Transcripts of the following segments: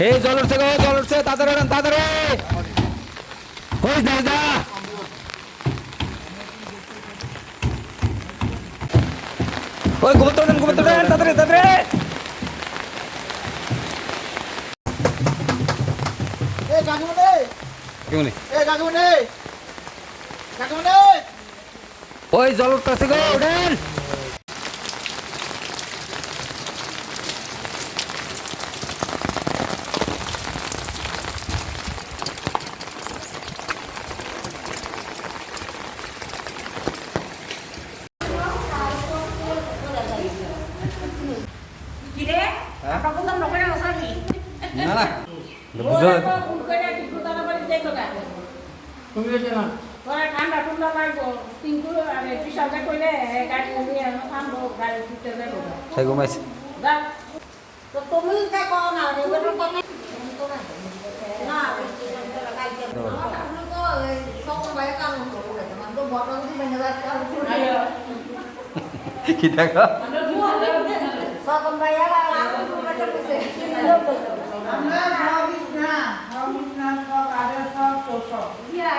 এই জল উঠছে গো জল উঠছে তাড়াতাড়ি ওঠেন, তাড়াতাড়ি হইস না যা? ওই গোবর ওঠেন গোবর ওঠেন তাড়াতাড়ি তাড়াতাড়ি। এ কাকুমনে কাকুমনে কাকুমনে ওই জল উঠতেছে গো উঠেন কিরে আমরা বললাম লোকেরা বসাবি না না বুঝো ফোন করে টিকু তারা বাড়ি দেখো গা তুমি এসে না ঠান্ডা ঠান্ডা লাগবো টিঙ্কু আরে কইলে গাড়ি নিয়ে থামবো গাড়ি দিতে যাব সে ঘুমাইছে তো তুমি না এগুলো কমে না সকল বাইরে কাম মানে আয়ো কি দেখো সকল বাইরে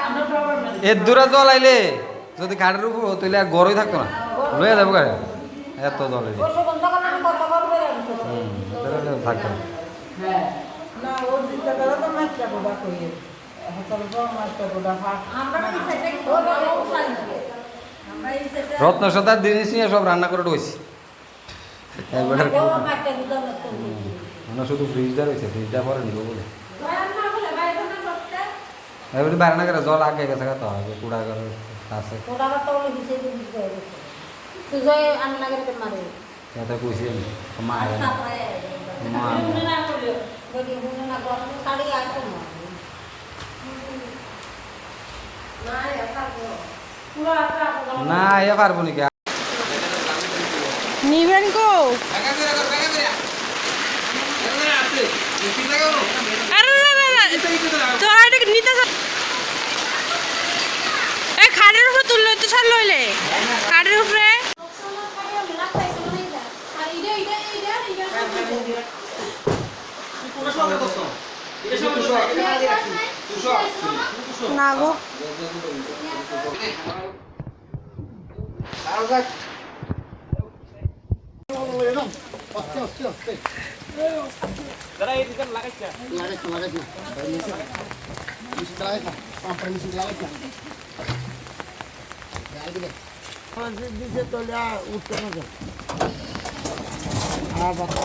আমরা প্রবলেম নেই এর দূরে জল আইলে যদি ঘাটের উপর হতো তাহলে আর গরমই থাকতো না। লয়ে যাব গাড়ি। এত জল তাহলে থাকতো। না না রত্ন সদার জিনিস নিয়ে সব রান্না করে ঢুকছি একবার আমরা শুধু ফ্রিজটা রয়েছে ফ্রিজটা পরে নিব বলে না বলে বাইরে না করতে এবারে বাইরে না করে জল আগে গেছে তো হবে? কুড়া করে আছে। আবার তো হিসেবে দিতে হবে তুই যাই আন লাগে রে মারে খুশি আমি মা মা না করলে বলি হুনে না গরম শাড়ি আসো না। না এটা পুরো আটা না এ পারব নাকি নিবেন কো আরে তোরা এটা নিতে এই খাটের উপর তুললে তো ছাড় লইলে। খাটের উপরে। না গো। আস্তে আস্তে আস্তে লাগাইছ লাগাইছ না নিচে নিচে লাগাইছ না পাম্পার লাগাইছ। না দিছে তোলে উঠতে না আর বাবা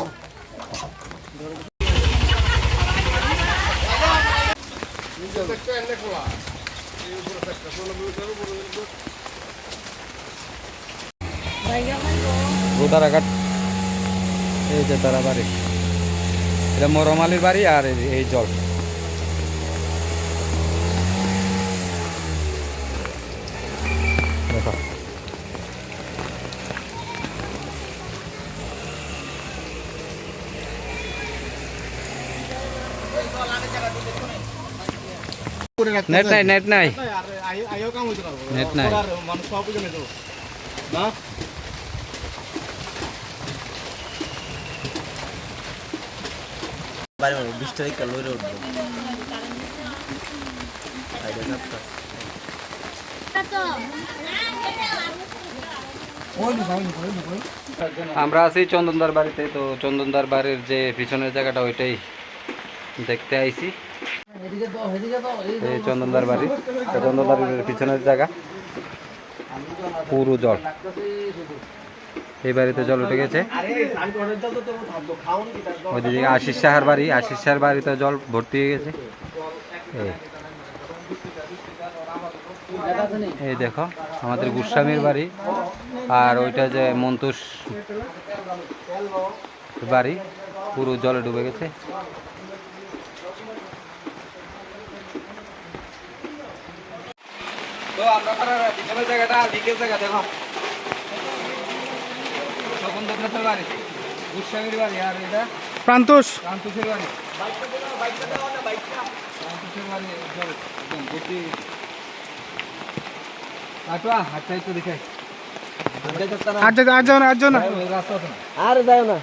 এই যে তারা বাড়ি এটা মরমালির বাড়ি আর এই- জল। দেখো। নেট নাই নেট নাই। নেট নাই। মানুষ সব না? বাড়ি মানে বিশ তারিখ লইরে উঠবো। আমরা আছি চন্দনদার বাড়িতে, তো চন্দনদার বাড়ির যে পিছনের জায়গাটা ওইটাই দেখতে দাও এই চন্দনদার বাড়ি চন্দনদার পিছনের জায়গা। পুরো জল। এই বাড়িতে জল উঠে গেছে। ওইদিকে আশিস সাহার বাড়ি, আশিস সাহার বাড়িতে জল ভর্তি হয়ে গেছে। এই। দেখো, আমাদের গোস্বামীর বাড়ি আর ওইটা যে মন্তুষ বাড়ি, পুরো জলে ডুবে গেছে। তো আমরা পিছনের জায়গাটা দিকের জায়গা দেখো। বাড়ি? বাড়ি আর এটা? প্রান্তোষ। প্রান্তুষের বাড়ি। প্রান্তুষের বাড়ি ভর্তি কাটুয়া হাতটা একটু দেখাই। আজ যাও না আজ যাও না। না। আর যাও না।